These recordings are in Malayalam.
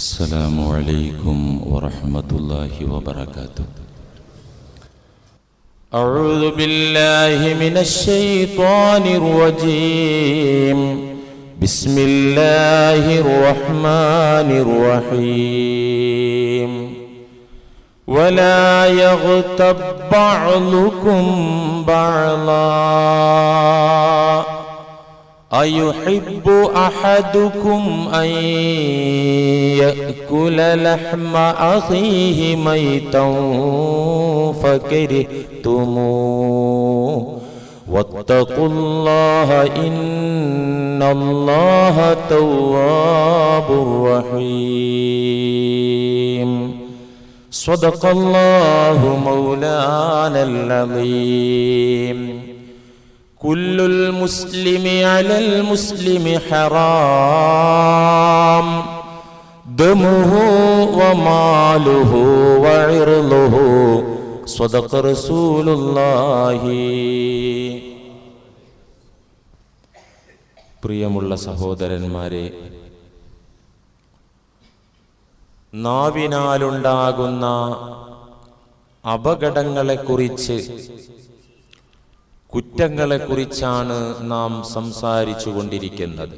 السلام عليكم ورحمة الله وبركاته أعوذ بالله من الشيطان الرجيم بسم الله الرحمن الرحيم ولا يغتب بعضكم بعضا أيحب أحدكم أن يأكل لحم أخيه ميتا فكرهتموه؟ واتقوا الله إن الله تواب رحيم. صدق الله مولانا العظيم. كل المسلم على المسلم حرام دمه وماله وعرضه صدق رسول الله പ്രിയമുള്ള സഹോദരന്മാരെ നാവിനാലുണ്ടാകുന്ന അപകടങ്ങളെക്കുറിച്ച് കുറ്റങ്ങളെക്കുറിച്ചാണ് നാം സംസാരിച്ചു കൊണ്ടിരിക്കുന്നത്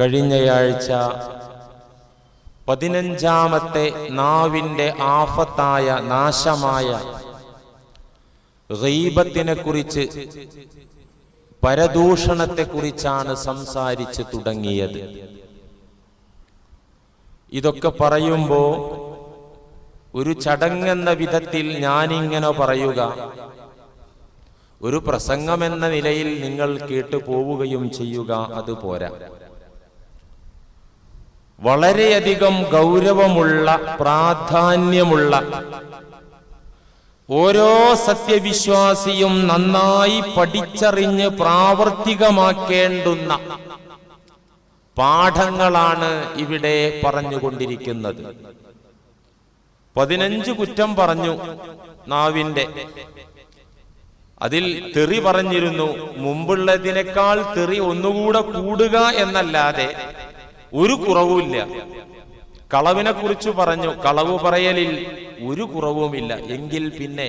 കഴിഞ്ഞയാഴ്ച പതിനഞ്ചാമത്തെ നാവിന്റെ ആഫത്തായ നാശമായ റീബത്തിനെ കുറിച്ച് പരദൂഷണത്തെക്കുറിച്ചാണ് സംസാരിച്ച് തുടങ്ങിയത്. ഇതൊക്കെ പറയുമ്പോൾ ഒരു ചടങ്ങെന്ന വിധത്തിൽ ഞാനിങ്ങനെ പറയുക. ഒരു പ്രസംഗമെന്ന നിലയിൽ നിങ്ങൾ കേട്ടു പോവുകയും ചെയ്യുക അത് പോരാ. വളരെയധികം ഗൗരവമുള്ള പ്രാധാന്യമുള്ള ഓരോ സത്യവിശ്വാസിയും നന്നായി പഠിച്ചറിഞ്ഞ് പ്രാവർത്തികമാക്കേണ്ടുന്ന പാഠങ്ങളാണ് ഇവിടെ പറഞ്ഞുകൊണ്ടിരിക്കുന്നത്. പതിനഞ്ച് കുറ്റം പറഞ്ഞു നാവിന്റെ അതിൽ തെറി പറഞ്ഞിരുന്നു മുമ്പുള്ളതിനേക്കാൾ തെറി ഒന്നുകൂടെ കൂടുക എന്നല്ലാതെ ഒരു കുറവുമില്ല. കളവിനെ കുറിച്ച് പറഞ്ഞു കളവ് പറയലിൽ ഒരു കുറവുമില്ല. എങ്കിൽ പിന്നെ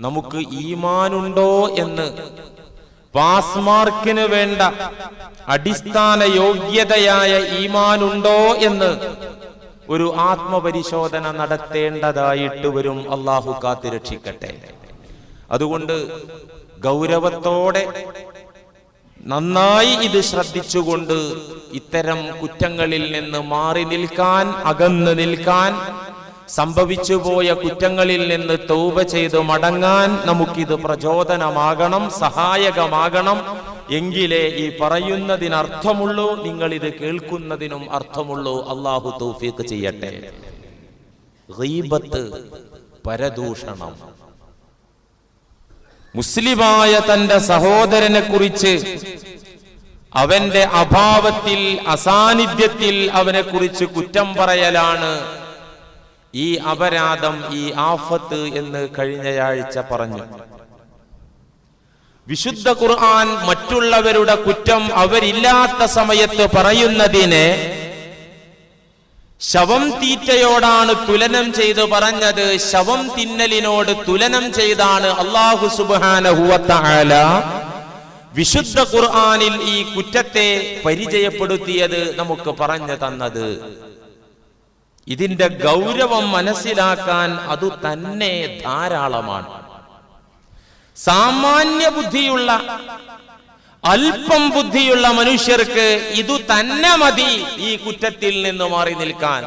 നമുക്ക് ഈമാനുണ്ടോ എന്ന് പാസ് മാർക്കിന് വേണ്ട അടിസ്ഥാന യോഗ്യതയായ ഈമാനുണ്ടോ എന്ന് ഒരു ആത്മപരിശോധന നടത്തേണ്ടതായിട്ട് വരും. അള്ളാഹു കാത്തിരക്ഷിക്കട്ടെ. അതുകൊണ്ട് ഗൗരവത്തോടെ നന്നായി ഇത് ശ്രദ്ധിച്ചുകൊണ്ട് ഇത്തരം കുറ്റങ്ങളിൽ നിന്ന് മാറി നിൽക്കാൻ അകന്നു നിൽക്കാൻ സംഭവിച്ചു പോയ കുറ്റങ്ങളിൽ നിന്ന് തൗബ ചെയ്ത് മടങ്ങാൻ നമുക്കിത് പ്രചോദനമാകണം സഹായകമാകണം. എങ്കിലേ ഈ പറയുന്നതിന് അർത്ഥമുള്ളൂ നിങ്ങൾ ഇത് കേൾക്കുന്നതിനും അർത്ഥമുള്ളൂ. അള്ളാഹു തൗഫീഖ് ചെയ്യട്ടെ. പരദൂഷണം. മുസ്ലിമായ തന്റെ സഹോദരനെ കുറിച്ച് അവന്റെ അഭാവത്തിൽ അസാന്നിധ്യത്തിൽ അവനെ കുറിച്ച് കുറ്റം പറയലാണ്. ഈ അപരാധം ഈ ആഫത്ത് എന്ന് കഴിഞ്ഞയാഴ്ച പറഞ്ഞു. വിശുദ്ധ ഖുർആൻ മറ്റുള്ളവരുടെ കുറ്റം അവരില്ലാത്ത സമയത്ത് പറയുന്നതിനെ ശവം തീറ്റയോടാണ് തുലനം ചെയ്ത് പറഞ്ഞത്. ശവം തിന്നലിനോട് തുലനം ചെയ്താണ് അള്ളാഹു സുബാന വിശുദ്ധ ഖുർആാനിൽ ഈ കുറ്റത്തെ പരിചയപ്പെടുത്തിയത് നമുക്ക് പറഞ്ഞു തന്നത്. ഇതിന്റെ ഗൗരവം മനസ്സിലാക്കാൻ അത് തന്നെ ധാരാളമാണ്. സാമാന്യ ബുദ്ധിയുള്ള അല്പം ബുദ്ധിയുള്ള മനുഷ്യർക്ക് ഇതു തന്നെ മതി ഈ കുറ്റത്തിൽ നിന്ന് മാറി നിൽക്കാൻ.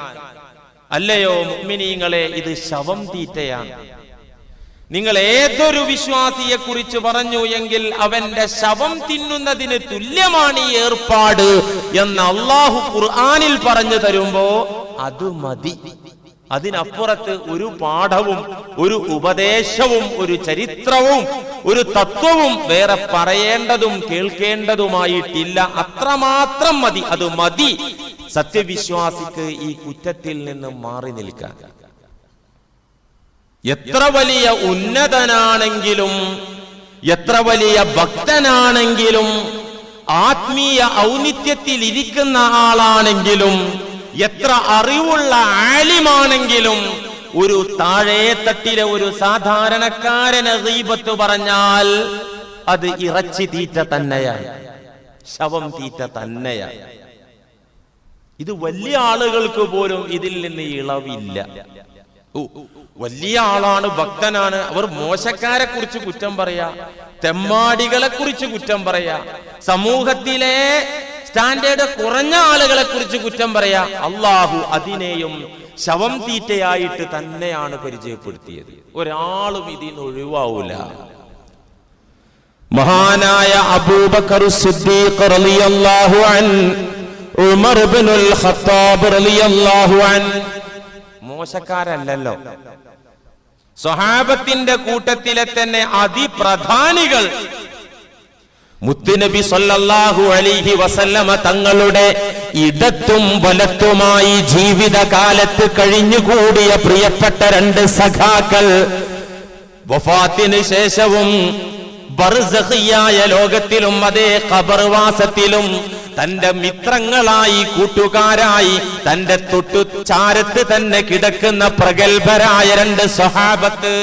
അല്ലയോ മുഗ്മിനീങ്ങളെ ഇത് ശവം തീറ്റയാണ്. നിങ്ങൾ ഏതൊരു വിശ്വാസിയെ കുറിച്ച് പറഞ്ഞു എങ്കിൽ അവന്റെ ശവം തിന്നുന്നതിന് തുല്യമാണ് ഈ ഏർപ്പാട് എന്ന് അള്ളാഹു ഖുർആാനിൽ പറഞ്ഞു തരുമ്പോ അത് മതി. അതിനപ്പുറത്ത് ഒരു പാഠവും ഒരു ഉപദേശവും ഒരു ചരിത്രവും ഒരു തത്വവും വേറെ പറയേണ്ടതും കേൾക്കേണ്ടതുമായിട്ടില്ല. അത്രമാത്രം മതി. അത് മതി. സത്യവിശ്വാസിക്ക് ഈ കുറ്റത്തിൽ നിന്ന് മാറി നിൽക്കാൻ. എത്ര വലിയ ഉന്നതനാണെങ്കിലും എത്ര വലിയ ഭക്തനാണെങ്കിലും ആത്മീയ ഔന്നിത്യത്തിൽ ഇരിക്കുന്ന ആളാണെങ്കിലും എത്ര അറിവുള്ള ആലിമാണെങ്കിലും ഒരു താഴേ തട്ടിലെ ഒരു സാധാരണക്കാരന് ദീപത്ത് പറഞ്ഞാൽ അത് ഇറച്ചി തീറ്റ തന്നെയാണ്. ശവം തീറ്റ തന്നെയാണ്. ഇത് വലിയ ആളുകൾക്ക് പോലും ഇതിൽ നിന്ന് ഇളവില്ല. വലിയ ആളാണ് ഭക്തനാണ്. അവർ മോശക്കാരെ കുറിച്ച് കുറ്റം പറയാ തെമ്മാടികളെ കുറിച്ച് കുറ്റം പറയാ. സമൂഹത്തിലെ സ്റ്റാൻഡേർഡ് കുറഞ്ഞ ആളുകളെ കുറിച്ച് കുറ്റം പറയാ. അള്ളാഹു അതിനെയും ശവം തീറ്റയായിട്ട് തന്നെയാണ് പരിചയപ്പെടുത്തിയത്. ഒരാളും ഇതിന് ഒഴിവാവൂല. മഹാനായ അബൂബക്കർ സിദ്ദീഖ് റളിയല്ലാഹു അൻ ഉമർ ഖത്താബ് റളിയല്ലാഹു അൻ. മോശക്കാരല്ലല്ലോ. സ്വഹാബത്തിന്റെ കൂട്ടത്തിലെ തന്നെ അതിപ്രധാനികൾ മുത്തുനബി സല്ലല്ലാഹു അലൈഹി വസല്ലമ തങ്ങളുടെ ഇടത്തും വലത്തുമായി ജീവിതകാലത്ത് കഴിഞ്ഞുകൂടിയ പ്രിയപ്പെട്ട രണ്ട് സഖാക്കൾ വഫാത്തിന് ശേഷവും ബർസഖിയായ ലോകത്തിലും അതേ ഖബർവാസത്തിലും തന്റെ മിത്രങ്ങളായി കൂട്ടുകാരായി തന്റെ തൊട്ടു ചാരത്ത് തന്നെ കിടക്കുന്ന പ്രഗത്ഭരായ രണ്ട് സ്വഹാബത്ത്.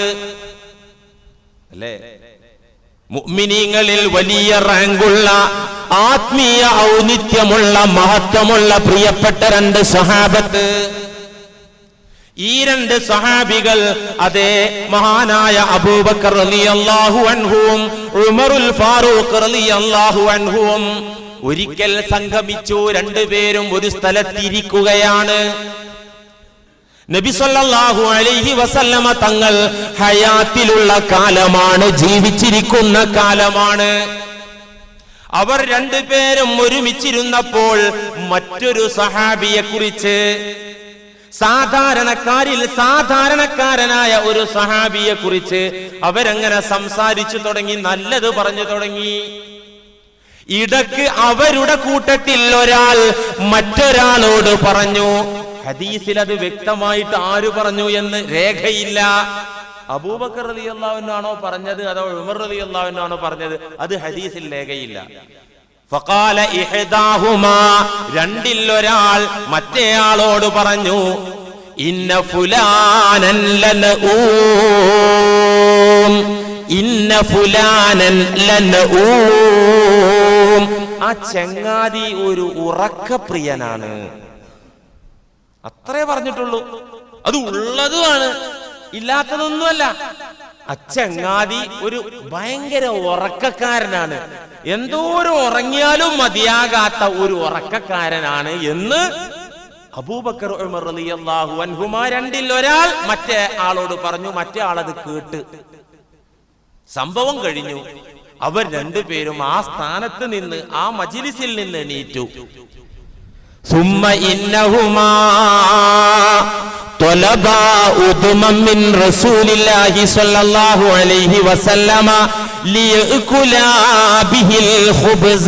അല്ലേ? മുഅ്മിനീങ്ങളിൽ വലിയ റാങ്കുള്ള ആത്മീയ ഔന്നിത്യമുള്ള മഹത്വമുള്ള പ്രിയപ്പെട്ട രണ്ട് സഹാബത്ത് ഈ രണ്ട് സഹാബികൾ അതേ മഹാനായ അബൂബക്കർ റളിയല്ലാഹു അൻഹുവും ഉമറുൽ ഫാറൂഖ് റളിയല്ലാഹു അൻഹുവും ഒരിക്കൽ സംഗമിച്ചു. രണ്ടുപേരും ഒരു സ്ഥലത്തിരിക്കുകയാണ്. നബി സല്ലല്ലാഹു അലൈഹി വസല്ലമ തങ്ങൾ ഹയാത്തിലുള്ള കാലമാണ് ജീവിച്ചിരിക്കുന്ന കാലമാണ്. അവർ രണ്ടുപേരും ഒരുമിച്ചിരുന്നപ്പോൾ മറ്റൊരു സഹാബിയെ കുറിച്ച് സാധാരണക്കാരിൽ സാധാരണക്കാരനായ ഒരു സഹാബിയെ കുറിച്ച് അവരങ്ങനെ സംസാരിച്ചു തുടങ്ങി നല്ലത് പറഞ്ഞു തുടങ്ങി. ഇടയ്ക്ക് അവരുടെ കൂട്ടത്തിൽ ഒരാൾ മറ്റൊരാളോട് പറഞ്ഞു ഹദീസിൽ അത് വ്യക്തമായിട്ട് ആര് പറഞ്ഞു എന്ന് രേഖയില്ല. അബൂബക്കർ റതി അള്ളാഹുവിനാണോ പറഞ്ഞത് അതോ ഉമർ റതി അള്ളാഹുവിനാണോ പറഞ്ഞത്? അത് ഹദീസിൽ രേഖയില്ല. ഇഹ്ദാഹുമാ രണ്ടിൽ ഒരാൾ മറ്റേയാളോട് പറഞ്ഞു ഇന്ന ഫുലാനൻ ഇന്ന ഫുലാനൻ ലനഊം. ആ ചങ്ങാതി ഒരു ഉറക്കപ്രിയനാണ്. അത്രേ പറഞ്ഞിട്ടുള്ളൂ. അത് ഉള്ളതുമാണ്. ഇല്ലാത്തതൊന്നുമല്ല. അച്ചങ്ങാതി ഒരു ഭയങ്കര ഉറക്കക്കാരനാണ്. എന്തോരം ഉറങ്ങിയാലും മതിയാകാത്ത ഒരു ഉറക്കക്കാരനാണ് എന്ന് അബൂബക്കർ ഉമർ റളിയല്ലാഹു രണ്ടിൽ ഒരാൾ മറ്റേ ആളോട് പറഞ്ഞു മറ്റേ ആളത് കേട്ട്. സംഭവം കഴിഞ്ഞു. അവർ രണ്ടുപേരും ആ സ്ഥാനത്ത് നിന്ന് ആ മജിലിസിൽ നിന്ന് എണീറ്റു. ثم إنهما طلبا أدما من رسول الله صلى الله عليه وسلم ليأكلا به الخبز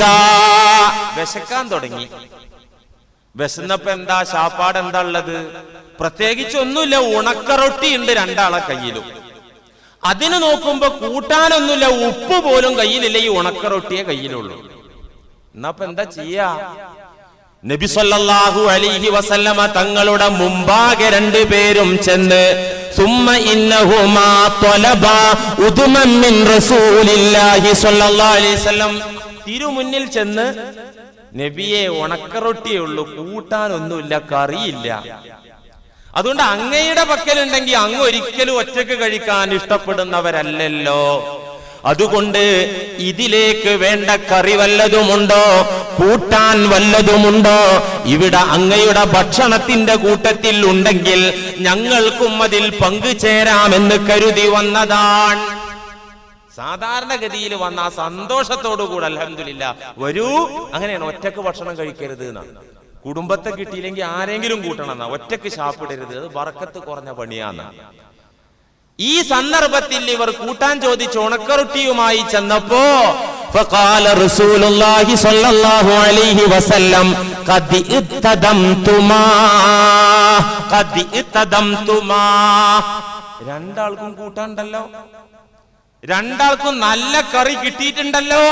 വിശക്കാൻ തുടങ്ങി വിശന്നപ്പോ എന്താ ശാപ്പാട് എന്താ ഉള്ളത് പ്രത്യേകിച്ച് ഒന്നുമില്ല ഉണക്കറൊട്ടി ഉണ്ട് രണ്ടാളെ കയ്യിലും അതിന് നോക്കുമ്പോ കൂട്ടാനൊന്നുമില്ല ഉപ്പ് പോലും കയ്യിലില്ല ഈ ഉണക്കറൊട്ടിയെ കയ്യിലുള്ളൂ എന്നപ്പോ എന്താ ചെയ്യാ നബി അലിഹി വസല്ലമ തങ്ങളുടെ മുമ്പാകെ രണ്ടുപേരും ചെന്ന് തിരുമുന്നിൽ ചെന്ന് നബിയെ ഉണക്കറൊട്ടിയേ ഉള്ളൂ കൂട്ടാനൊന്നുമില്ല കറിയില്ല. അതുകൊണ്ട് അങ്ങയുടെ പക്കലുണ്ടെങ്കിൽ അങ്ങ് ഒരിക്കലും ഒറ്റയ്ക്ക് കഴിക്കാൻ ഇഷ്ടപ്പെടുന്നവരല്ലല്ലോ. അതുകൊണ്ട് ഇതിലേക്ക് വേണ്ട കറി വല്ലതുമുണ്ടോ? കൂട്ടാൻ വല്ലതുമുണ്ടോ? ഇവിടെ അങ്ങയുടെ ഭക്ഷണത്തിന്റെ കൂട്ടത്തിൽ ഉണ്ടെങ്കിൽ ഞങ്ങൾക്കും അതിൽ പങ്കുചേരാമെന്ന് കരുതി വന്നതാണ്. സാധാരണഗതിയിൽ വന്ന ആ സന്തോഷത്തോടു കൂടെ അലഹമില്ല വരൂ അങ്ങനെയാണ് ഒറ്റയ്ക്ക് ഭക്ഷണം കഴിക്കരുത് എന്നാണ് കുടുംബത്തെ കിട്ടിയില്ലെങ്കിൽ ആരെങ്കിലും കൂട്ടണം എന്നാ ഒറ്റയ്ക്ക് ശാപ്പിടരുത് അത് വറക്കത്ത് കുറഞ്ഞ പണിയാന്ന്. ഈ സന്ദർഭത്തിൽ ഇവർ കൂട്ടാൻ ചോദിച്ച് ഉണക്കറൊട്ടിയുമായി ചെന്നപ്പോ فقال رسول الله صلى الله عليه وسلم قد اتدمتما قد اتدمتما രണ്ടാൾക്കും കൂട്ടാണ്ടല്ലോ രണ്ടാൾക്കും നല്ല കറി കിട്ടിയിട്ടുണ്ടല്ലോ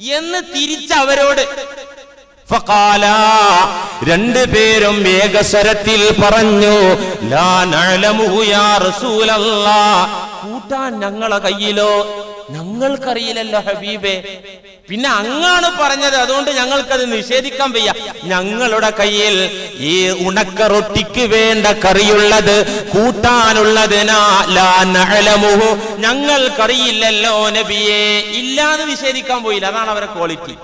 എന്ന് തിരിച്ചവരോട് ഫഖാല. രണ്ടുപേരും ഏകസ്വരത്തിൽ പറഞ്ഞു കൂട്ടാൻ ഞങ്ങളെ കയ്യിലോ? ഞങ്ങൾക്കറിയില്ലല്ലോ ഹബീബേ. പിന്നെ അങ്ങാണ് പറഞ്ഞത് അതുകൊണ്ട് ഞങ്ങൾക്കത് നിഷേധിക്കാൻ വയ്യ. ഞങ്ങളുടെ കയ്യിൽ ഈ ഉണക്ക റൊട്ടിക്ക് വേണ്ട കറിയുള്ളത് കൂട്ടാനുള്ളതിനാ ലാ ഞങ്ങൾക്കറിയില്ലല്ലോ നബിയെ. ഇല്ലാന്ന് നിഷേധിക്കാൻ പോയില്ല. അതാണ് അവരെ ക്വാളിറ്റി.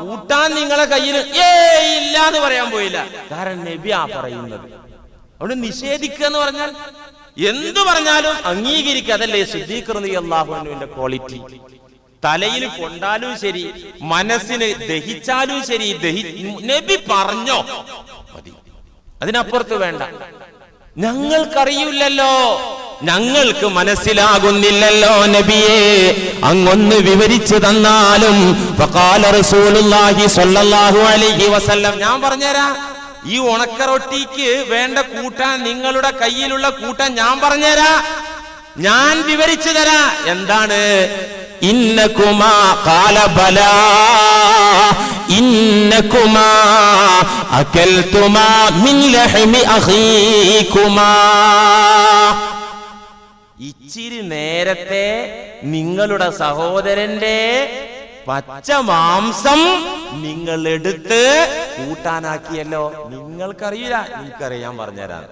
കൂട്ടാൻ നിങ്ങളെ കയ്യിൽ ഏ ഇല്ല എന്ന് പറയാൻ പോയില്ല. കാരണം നബി ആ പറയുന്നത്? അവിടെ നിഷേധിക്കുക എന്ന് പറഞ്ഞാൽ എന്തു പറഞ്ഞാലും അംഗീകരിക്കുക. അതല്ലേ സിദ്ദീഖ് അള്ളാഹുവിന്റെ ക്വാളിറ്റി. തലയിൽ കൊണ്ടാലും ശരി മനസ്സിന് ദഹിച്ചാലും ശരി ദഹി നബി പറഞ്ഞോ? മതി. അതിനപ്പുറത്ത് വേണ്ട. ഞങ്ങൾക്കറിയില്ലല്ലോ. ഞങ്ങൾക്ക് മനസ്സിലാകുന്നില്ലല്ലോ നബിയെ. അങ്ങൊന്ന് വിവരിച്ചു തന്നാലും ഞാൻ പറഞ്ഞുതരാം. ഈ ഉണക്കറൊട്ടിക്ക് വേണ്ട കൂട്ടാൻ നിങ്ങളുടെ കയ്യിലുള്ള കൂട്ടാൻ ഞാൻ പറഞ്ഞുതരാ. ഞാൻ വിവരിച്ചു തരാ. എന്താണ്? ഇന്നകുമാ ഇന്ന കുമാ ഇന്നകുമാ അകൽതുമാ മിൻ ലഹ്മി അഖീകുമാ ഇച്ചിരി നേരത്തെ നിങ്ങളുടെ സഹോദരന്റെ പച്ച മാംസം നിങ്ങൾ എടുത്ത് കൂട്ടാനാക്കിയല്ലോ. നിങ്ങൾക്കറിയില്ല നിങ്ങൾക്കറിയാൻ പറഞ്ഞുതരാം.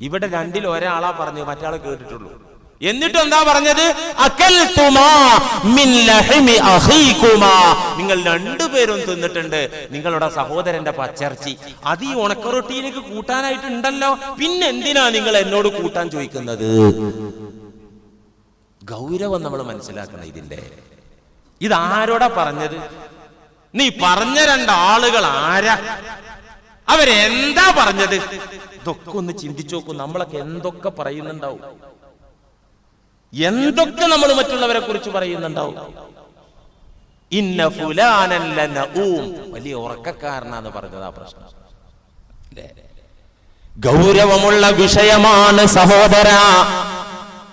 ഇവിടെ രണ്ടിൽ ഒരാളാ പറഞ്ഞു മറ്റാളെ കേട്ടിട്ടുള്ളൂ. എന്നിട്ട് എന്താ പറഞ്ഞത്? അഖീകുമാ നിങ്ങൾ രണ്ടുപേരും തിന്നിട്ടുണ്ട്. നിങ്ങളുടെ സഹോദരന്റെ പച്ചർച്ചി. അത് ഈ ഉണക്കറൊട്ടിയിലേക്ക് കൂട്ടാനായിട്ടുണ്ടല്ലോ. പിന്നെ എന്തിനാ നിങ്ങൾ എന്നോട് കൂട്ടാൻ ചോദിക്കുന്നത്? ഗൗരവം നമ്മൾ മനസ്സിലാക്കണം ഇതിന്റെ. ഇതാരോടാ പറഞ്ഞത്? നീ പറഞ്ഞ രണ്ടാളുകൾ ആരാ? അവരെന്താ പറഞ്ഞത്? ഇതൊക്കെ ഒന്ന് ചിന്തിച്ചു നോക്കൂ. നമ്മളൊക്കെ എന്തൊക്കെ പറയുന്നുണ്ടാവും? എന്തൊക്കെ നമ്മൾ മറ്റുള്ളവരെ കുറിച്ച് പറയുന്നുണ്ടാവും? ഇന്ന ഫുലാനല്ല നഊം വലിയ ഉറക്കക്കാരനാന്ന് പറഞ്ഞത് ആ പ്രശ്നം? ഗൗരവമുള്ള വിഷയമാണ് സഹോദര.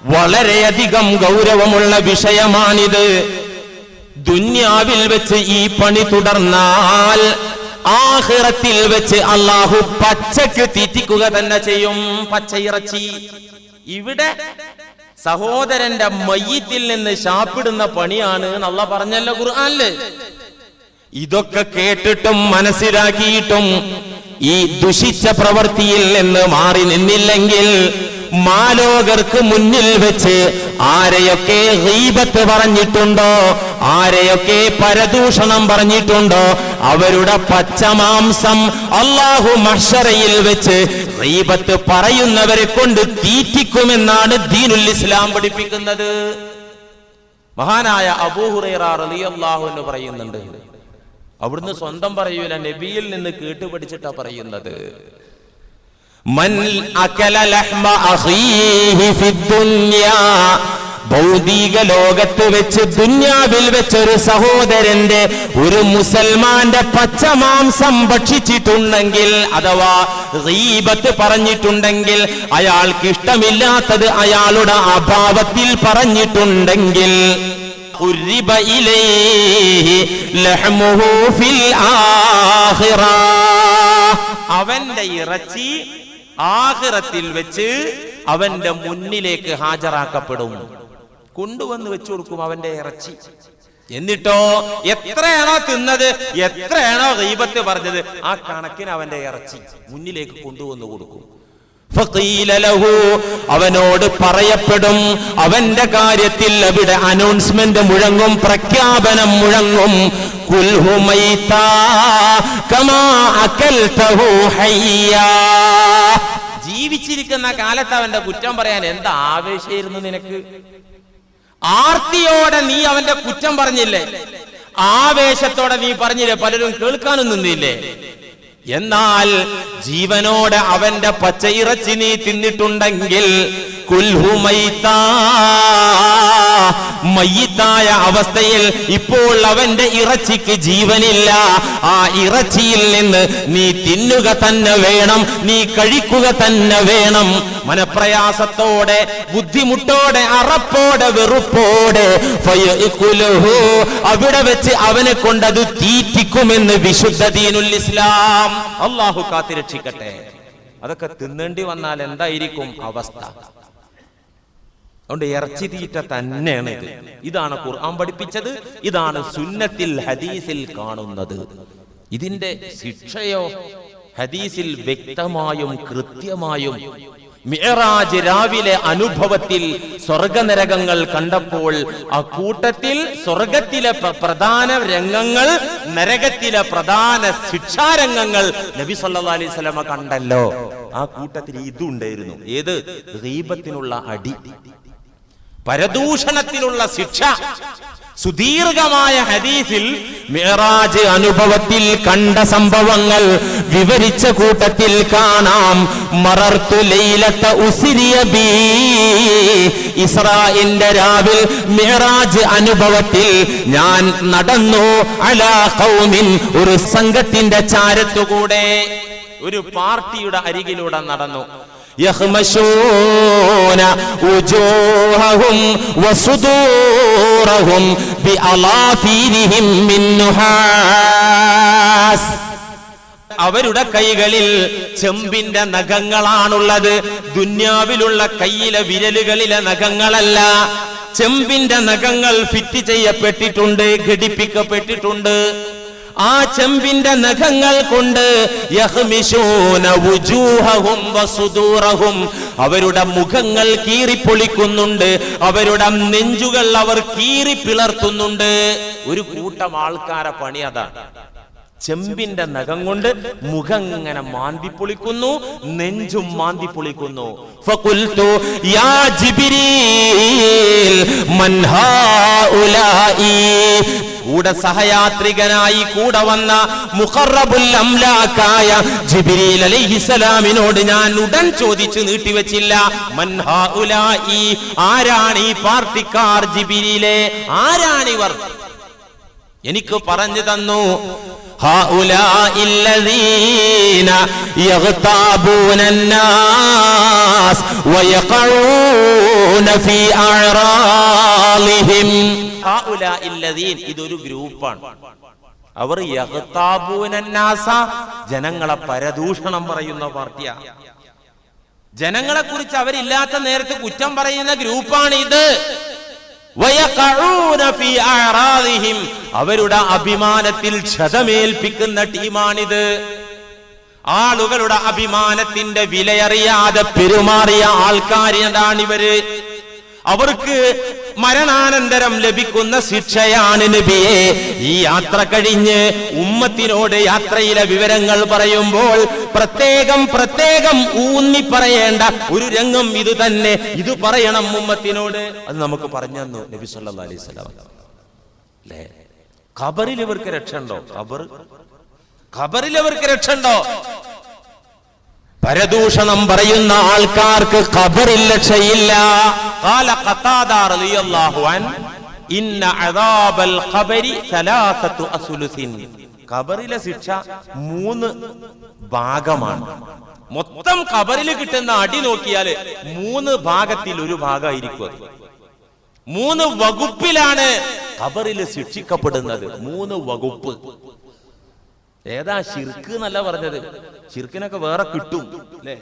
വളരെയധികം ഗൗരവമുള്ള വിഷയമാണിത്. ദുന്യാവിൽ വെച്ച് ഈ പണി തുടർന്നാൽ ആഹിറത്തിൽ വെച്ച് അള്ളാഹു പച്ചക്ക് തീറ്റിക്കുക തന്നെ ചെയ്യും പച്ചയിറച്ചി. ഇവിടെ സഹോദരന്റെ മയ്യത്തിൽ നിന്ന് ശാപ്പിടുന്ന പണിയാണ് നല്ല പറഞ്ഞല്ലോ ഖുർആാനിൽ. ഇതൊക്കെ കേട്ടിട്ടും മനസ്സിലാക്കിയിട്ടും ഈ ദുഷിച്ച പ്രവൃത്തിയിൽ നിന്ന് മാറി നിന്നില്ലെങ്കിൽ മാലോകർക്ക് മുന്നിൽ വെച്ച് ആരെയൊക്കെ ഹീബത്ത് പറഞ്ഞിട്ടുണ്ടോ? ആരെയൊക്കെ പരദൂഷണം പറഞ്ഞിട്ടുണ്ടോ? അവരുടെ പച്ചമാംസം അള്ളാഹു മഷറയിൽ വെച്ച് ഹീബത്ത് പറയുന്നവരെ കൊണ്ട് തീറ്റിക്കുമെന്നാണ് ദീനുൽ ഇസ്ലാം പഠിപ്പിക്കുന്നത്. മഹാനായ അബൂഹുറൈറ റളിയല്ലാഹു എന്ന് പറയുന്നുണ്ട്. അവിടുന്ന് സ്വന്തം പറയൂല നബിയിൽ നിന്ന് കേട്ടുപഠിച്ചിട്ടാ പറയുന്നത്. മൻ ലഹ്മ അഖീഹി ഭൗതിക ലോകത്ത് വെച്ച് ദുന്യാവിൽ വെച്ചൊരു സഹോദരന്റെ ഒരു മുസൽമാന്റെ പച്ചമാംസം ഭക്ഷിച്ചിട്ടുണ്ടെങ്കിൽ അഥവാ റീബത്ത് പറഞ്ഞിട്ടുണ്ടെങ്കിൽ അയാൾക്ക് ഇഷ്ടമില്ലാത്തത് അയാളുടെ അഭാവത്തിൽ പറഞ്ഞിട്ടുണ്ടെങ്കിൽ അവന്റെ ഇറച്ചി ആഹിറത്തിൽ വെച്ച് അവന്റെ മുന്നിലേക്ക് ഹാജരാക്കപ്പെടും. കൊണ്ടുവന്ന് വെച്ചു കൊടുക്കും അവന്റെ ഇറച്ചി. എന്നിട്ടോ എത്രയാണോ തിന്നത് എത്രയാണോ ദൈവത്തെ പറഞ്ഞത് ആ കണക്കിന് അവന്റെ ഇറച്ചി മുന്നിലേക്ക് കൊണ്ടുവന്ന് കൊടുക്കും. അവനോട് പറയപ്പെടും അവന്റെ കാര്യത്തിൽ അവിടെ അനൗൺസ്മെന്റ് മുഴങ്ങും പ്രഖ്യാപനം മുഴങ്ങും. ജീവിച്ചിരിക്കുന്ന കാലത്ത് അവന്റെ കുറ്റം പറയാൻ എന്താ ആവേശമായിരുന്നു നിനക്ക്? ആർത്തിയോടെ നീ അവന്റെ കുറ്റം പറഞ്ഞില്ലേ? ആവേശത്തോടെ നീ പറഞ്ഞില്ലേ? പലരും കേൾക്കാനും നിന്നില്ലേ? എന്നാൽ ജീവനോട് അവന്റെ പച്ചയിറച്ചി നീ തിന്നിട്ടുണ്ടെങ്കിൽ മയ്യിത്തായ അവസ്ഥയിൽ ഇപ്പോൾ അവന്റെ ഇറച്ചിക്ക് ജീവനില്ല. ആ ഇറച്ചിയിൽ നിന്ന് നീ തിന്നുക തന്നെ വേണം നീ കഴിക്കുക തന്നെ വേണം. മനപ്രയാസത്തോടെ ബുദ്ധിമുട്ടോടെ അറപ്പോടെ വെറുപ്പോടെ. അവിടെ വെച്ച് അവനെ കൊണ്ടത് തീറ്റിക്കുമെന്ന് വിശുദ്ധ ദീനുൽ ഇസ്ലാം. അള്ളാഹു കാത്തിരക്ഷിക്കട്ടെ. അതൊക്കെ തിന്നേണ്ടി വന്നാൽ എന്തായിരിക്കും അവസ്ഥ? അതുകൊണ്ട് ഇറച്ചി തീറ്റ തന്നെയാണ് ഇത്. ഇതാണ് ഖുർആൻ പഠിപ്പിച്ചത് ഇതാണ് സുന്നത്തിൽ ഹദീസിൽ കാണുന്നത്. ഇതിന്റെ ശിക്ഷയോ ഹദീസിൽ വ്യക്തമായും കൃത്യമായും മിഅറാജ് രാവിലെ അനുഭവത്തിൽ സ്വർഗനരകങ്ങൾ കണ്ടപ്പോൾ ആ കൂട്ടത്തിൽ സ്വർഗത്തിലെ പ്ര- പ്രധാന രംഗങ്ങൾ നരകത്തിലെ പ്രധാന ശിക്ഷാരംഗങ്ങൾ നബി സല്ലാ അലൈഹി കണ്ടല്ലോ. ആ കൂട്ടത്തിൽ ഇതുണ്ടായിരുന്നു. ഏത്? ദീപത്തിനുള്ള അടി. പരദൂഷണത്തിനുള്ള ശിക്ഷ. സുദീർഘമായ ഹദീസിൽ മിറാജ് അനുഭവത്തിൽ കണ്ട സംഭവങ്ങൾ വിവരിച്ച കൂട്ടത്തിൽ കാണാം. മറർത്തു ലൈലത്ത ഉസിരിയ ബീ. ഇസ്രായിന്റെ രാവിൽ മിറാജ് അനുഭവത്തിൽ ഞാൻ നടന്നു. അലാ ഖൗമിൻ ഒരു സംഘത്തിന്റെ ചാരത്തുകൂടെ ഒരു പാർട്ടിയുടെ അരികിലൂടെ നടന്നു. يخمشون وجوههم وصدورهم بأظافيرهم من نحاس അവരുടെ കൈകളിൽ ചെമ്പിന്റെ നഖങ്ങളാണുള്ളത് ദുന്യാവിലുള്ള കയ്യിലെ വിരലുകളിലെ നഖങ്ങളല്ല ചെമ്പിന്റെ നഖങ്ങൾ ഫിറ്റ് ചെയ്യപ്പെട്ടിട്ടുണ്ട് ഘടിപ്പിക്കപ്പെട്ടിട്ടുണ്ട് ആ ചെമ്പിന്റെ നഖങ്ങൾ കൊണ്ട് അവരുടെ മുഖങ്ങൾ കീറിപ്പൊളിക്കുന്നുണ്ട്. അവരുടെ നെഞ്ചുകൾ അവർ കീറി പിളർത്തുന്നുണ്ട്. ഒരു കൂട്ടം ആൾക്കാരെ പണി അതാണ് ചെമ്പിന്റെ നഖം കൊണ്ട് മുഖം ഇങ്ങനെ മാന്തി പൊളിക്കുന്നു നെഞ്ചും മാന്തി പൊളിക്കുന്നു യാ കൂടെ സഹയാത്രികനായി കൂടെ വന്ന മുഖറബുൽ അംലാക്കായ ജിബ്രീൽ അലൈഹിസലാമിനോട് ഞാൻ ഉടൻ ചോദിച്ചു നീട്ടിവെച്ചില്ല. മൻ ഹാഉലായി ആരാണ് ഈ പാർട്ടിക്കാർ ജിബ്രീലെ? ആരാണിവർ? എനിക്ക് പറഞ്ഞു തന്നു. هؤلاء الذين يغتابون الناس ويقعون في أعراضهم هؤلاء الذين ഇതൊരു ഗ്രൂപ്പാണ് അവർ യഗ്താബൂനന്നാസ ജനങ്ങളെ പരദൂഷണം പറയുന്ന പാർട്ടിയാണ് ജനങ്ങളെ കുറിച്ച് അവരില്ലാത്ത നേരത്ത് കുറ്റം പറയുന്ന ഗ്രൂപ്പാണ് ഇത് വയഖഊന ഫീ അഅറാദിഹിം. അവരുടെ അഭിമാനത്തിൽ ക്ഷതമേൽപ്പിക്കുന്ന ടീമാണിത്. ആളുകളുടെ അഭിമാനത്തിന്റെ വിലയറിയാതെ പെരുമാറിയ ആൾക്കാരിതാണിവര്. അവർക്ക് മരണാനന്തരം ലഭിക്കുന്ന ശിക്ഷയാണ് നബിയെ. ഈ യാത്ര കഴിഞ്ഞ് ഉമ്മത്തിനോട് യാത്രയിലെ വിവരങ്ങൾ പറയുമ്പോൾ പ്രത്യേകം പ്രത്യേകം ഊന്നി പറയേണ്ട ഒരു രംഗം ഇത് തന്നെ. ഇത് പറയണം ഉമ്മത്തിനോട്. അത് നമുക്ക് പറഞ്ഞു തന്നു നബി സല്ലല്ലാഹു അലൈഹി വസല്ലം. അല്ലേ? ഖബറിൽ ഇവർക്ക് രക്ഷ ഉണ്ടോ ഖബർ? ഖബറിൽ ഇവർക്ക് രക്ഷ ഉണ്ടോ പരദൂഷണം പറയുന്ന ആൾക്കാർക്ക് ഖബറിൽ രക്ഷയില്ല قال قتادة رضي الله عنه إن عذاب القبر ثلاثة أثلث ഖബറിലെ ശിക്ഷ മൂന്ന് ഭാഗമാണ് മൊത്തം ഖബറിൽ കിട്ടുന്ന അടി നോക്കിയാൽ മൂന്ന് ഭാഗത്തിൽ ഒരു ഭാഗമായിരിക്കും അത് മൂന്ന് വകുപ്പിലാണ് ഖബറിൽ ശിക്ഷിക്കപ്പെടുന്നത് മൂന്ന് വകുപ്പ് ഏതാ ഷിർക്ക് എന്നല്ല പറഞ്ഞത്? ഷിർക്കിനൊക്കെ വേറെ കിട്ടും അല്ലേ?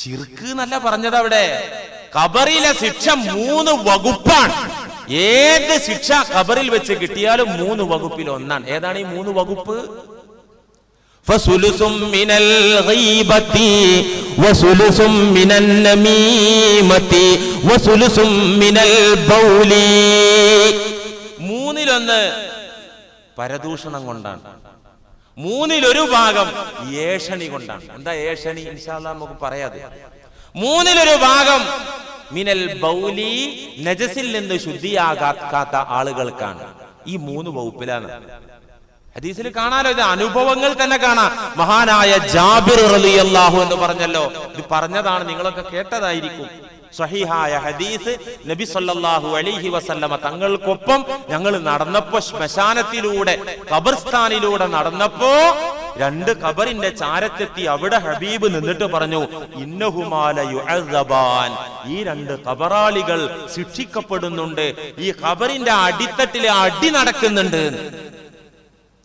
ഷിർക്ക് എന്നല്ല പറഞ്ഞത് അവിടെ. കബറിലെ ശിക്ഷ മൂന്ന് വകുപ്പാണ്. ഏത് ശിക്ഷ കബറിൽ വെച്ച് കിട്ടിയാലും മൂന്ന് വകുപ്പിൽ ഒന്നാണ്. ഏതാണ് ഈ മൂന്ന് വകുപ്പ്? മൂന്നിലൊന്ന് പരദൂഷണം കൊണ്ടാണ്. മൂന്നിലൊരു ഭാഗം ഏഷണി കൊണ്ടാണ്. എന്താ ഏഷണി? ഇൻഷാല്ല നമുക്ക് പറയാതെ മൂന്നിലൊരു ഭാഗം മിനൽ ബൗലി നജസിൽ നിന്ന് ശുദ്ധിയാകാത്ത ആളുകൾക്കാണ്. ഈ മൂന്ന് വകുപ്പിലാണ്. ഹദീസിൽ കാണാലോ ഇത് അനുഭവങ്ങൾ തന്നെ കാണാം. മഹാനായ ജാബിർ റലിയല്ലാഹു എന്ന് പറഞ്ഞല്ലോ. ഇത് പറഞ്ഞതാണ് നിങ്ങളൊക്കെ കേട്ടതായിരിക്കും. സ്വഹീഹായ ഹദീസ് നബി സല്ലല്ലാഹു അലൈഹി വസല്ലമ തങ്ങൾക്കൊപ്പം ഞങ്ങൾ നടന്നപ്പോ ശ്മശാനത്തിലൂടെ ഖബർസ്ഥാനിലൂടെ നടന്നപ്പോ രണ്ട് ഖബറിന്റെ ചാരത്തെത്തി അവിടെ ഹബീബ് നിന്നിട്ട് പറഞ്ഞു ഇന്നഹുമാല യുഅദ്ദബാൻ ഈ രണ്ട് ഖബറാളികൾ ശിക്ഷിക്കപ്പെടുന്നുണ്ട്. ഈ ഖബറിന്റെ അടിത്തട്ടിലെ അടി നടക്കുന്നുണ്ട്.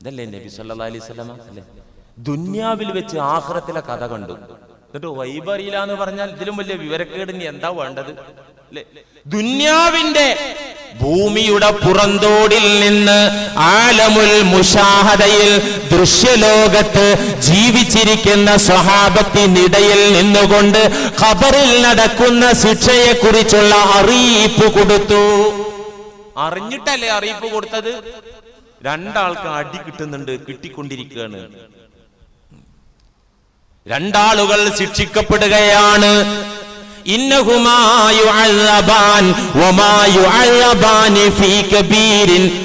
ഇതല്ലേ നബി സല്ലല്ലാഹു അലൈഹി വസല്ലമ? അല്ലേ? ദുന്യാവിൽ വെച്ച് ആഖിറത്തിലെ കഥ കണ്ടു. എന്നിട്ട് വൈബ് അറിയില്ല എന്ന് പറഞ്ഞാൽ ഇതിലും വലിയ വിവരക്കേട് ഇനി എന്താ വേണ്ടത്? അല്ലേ? ദുന്യാവിന്റെ ഭൂമിയുടെ പുറന്തോടിൽ നിന്ന് ആലമുൽ മുഷാഹതയിൽ ദൃശ്യലോകത്ത് ജീവിച്ചിരിക്കുന്ന സ്വഹാബത്തിനിടയിൽ നിന്നുകൊണ്ട് ഖബറിൽ നടക്കുന്ന ശിക്ഷയെ കുറിച്ചുള്ള അറിയിപ്പ് കൊടുത്തു. അറിഞ്ഞിട്ടല്ലേ അറിയിപ്പ് കൊടുത്തത്? രണ്ടാൾക്ക് അടി കിട്ടുന്നുണ്ട് കിട്ടിക്കൊണ്ടിരിക്കുകയാണ്. രണ്ടാളുകൾ ശിക്ഷിക്കപ്പെടുകയാണ്.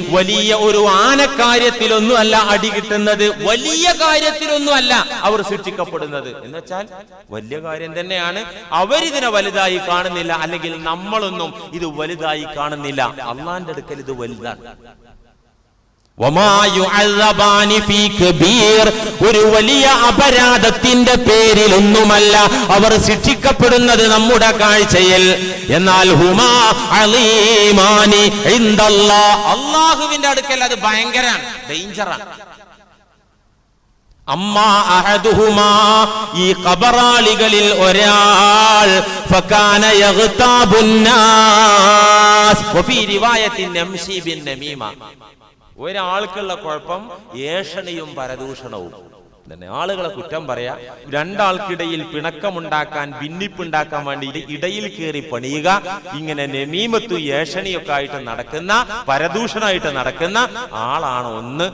വലിയ ഒരു ആനക്കാര്യത്തിലൊന്നും അല്ല അടി കിട്ടുന്നത്. വലിയ കാര്യത്തിലൊന്നും അല്ല അവർ ശിക്ഷിക്കപ്പെടുന്നത്. എന്ന് വെച്ചാൽ വലിയ കാര്യം തന്നെയാണ്. അവരിതിനെ വലുതായി കാണുന്നില്ല. അല്ലെങ്കിൽ നമ്മളൊന്നും ഇത് വലുതായി കാണുന്നില്ല. അള്ളാന്റെ അടുക്കൽ ഇത് വലുതാണ്. ഒരു വലിയ അപരാധത്തിന്റെ പേരിൽ പേരിലൊന്നുമല്ല അവർ ശിക്ഷിക്കപ്പെടുന്നത് നമ്മുടെ കാഴ്ചയിൽ. എന്നാൽ ഹുമാ അലീമാനി. അള്ളാഹുവിന്റെ അടുക്കൽ അത് ഭയങ്കരാണ് ഡേഞ്ചറാണ് ഈ കബറാളികളിൽ ഒരാൾ ഒരാൾക്കുള്ള കുഴപ്പം ഏഷണിയും പരദൂഷണവും. തന്നെ. ആളുകളെ കുറ്റം പറയാ രണ്ടാൾക്കിടയിൽ പിണക്കമുണ്ടാക്കാൻ ഭിന്നിപ്പുണ്ടാക്കാൻ വേണ്ടി ഇടയിൽ കയറി പണിയുക ഇങ്ങനെ നെമീമത്തു ഏഷണിയൊക്കെ ആയിട്ട് നടക്കുന്ന പരദൂഷണമായിട്ട് നടക്കുന്ന ആളാണ് ഒന്ന്.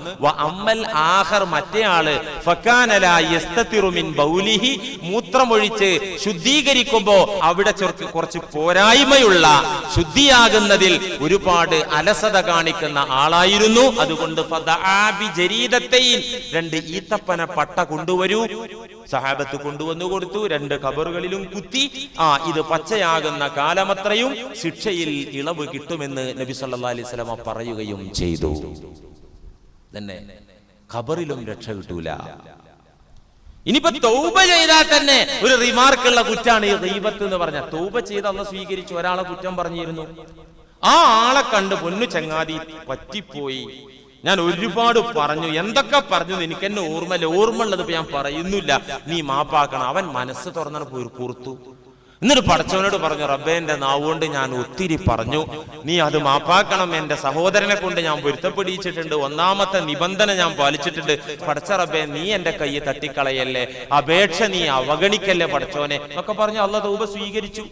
അമ്മൽ ആഹർ മറ്റേ ആൾ. ഫക്കാനല യസ്തതിറുമിൻ ബൗലിഹി. മൂത്രമൊഴിച്ച് ശുദ്ധീകരിക്കുമ്പോ അവിടെ കുറച്ച് പോരായ്മയുള്ള ശുദ്ധിയാകുന്നതിൽ ഒരുപാട് അലസത കാണിക്കുന്ന ആളായിരുന്നു. അതുകൊണ്ട് രണ്ട് ഈത്തപ്പന പട്ട കൊണ്ടുവരൂ. സഹാബത്ത് കൊണ്ടുവന്നു കൊടുത്തു. രണ്ട് കബറുകളിലും കുത്തി. ആ ഇത് പച്ചയാകുന്ന കാലമത്രയും ശിക്ഷയിൽ ഇളവ് കിട്ടുമെന്ന് നബി സല്ലാ അലൈഹി സ്വലമ പറയുകയും ചെയ്തു. തന്നെ ഖബറിലും രക്ഷ കിട്ടൂല. ഇനിയിപ്പോ തൗബ ചെയ്താൽ തന്നെ ഒരു റിമാർക്കുള്ള കുറ്റാണ് ഈ റീബത്ത് എന്ന് പറഞ്ഞ തൗബ ചെയ്ത അന്ന് സ്വീകരിച്ചു. ഒരാളെ കുറ്റം പറഞ്ഞിരുന്നു. ആ ആളെ കണ്ട് പൊന്നു ചങ്ങാതി പറ്റിപ്പോയി. ഞാൻ ഒരുപാട് പറഞ്ഞു. എന്തൊക്കെ പറഞ്ഞു എനിക്ക് എന്നെ ഓർമ്മയില്ല. ഓർമ്മ ഉള്ളത് ഞാൻ പറയുന്നില്ല. നീ മാപ്പാക്കണം. അവൻ മനസ്സ് തുറന്നാണ് പോയി പുറത്തു എന്നിട്ട് പടച്ചവനോട് പറഞ്ഞു റബ്ബേ എന്റെ നാവുകൊണ്ട് ഞാൻ ഒത്തിരി പറഞ്ഞു. നീ അത് മാപ്പാക്കണം. എന്റെ സഹോദരനെ കൊണ്ട് ഞാൻ പൊരുത്തപ്പെടിയിച്ചിട്ടുണ്ട്. ഒന്നാമത്തെ നിബന്ധന ഞാൻ പാലിച്ചിട്ടുണ്ട്. പടച്ച റബ്ബേ നീ എന്റെ കൈ തട്ടിക്കളയല്ലേ? അപേക്ഷ നീ അവഗണിക്കല്ലേ പഠിച്ചവനെ എന്നൊക്കെ പറഞ്ഞു അള്ള തൂപ സ്വീകരിച്ചു.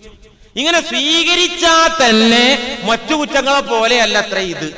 ഇങ്ങനെ സ്വീകരിച്ചാൽ തന്നെ മറ്റു കുറ്റങ്ങളെ പോലെയല്ല അത്ര ഇത്.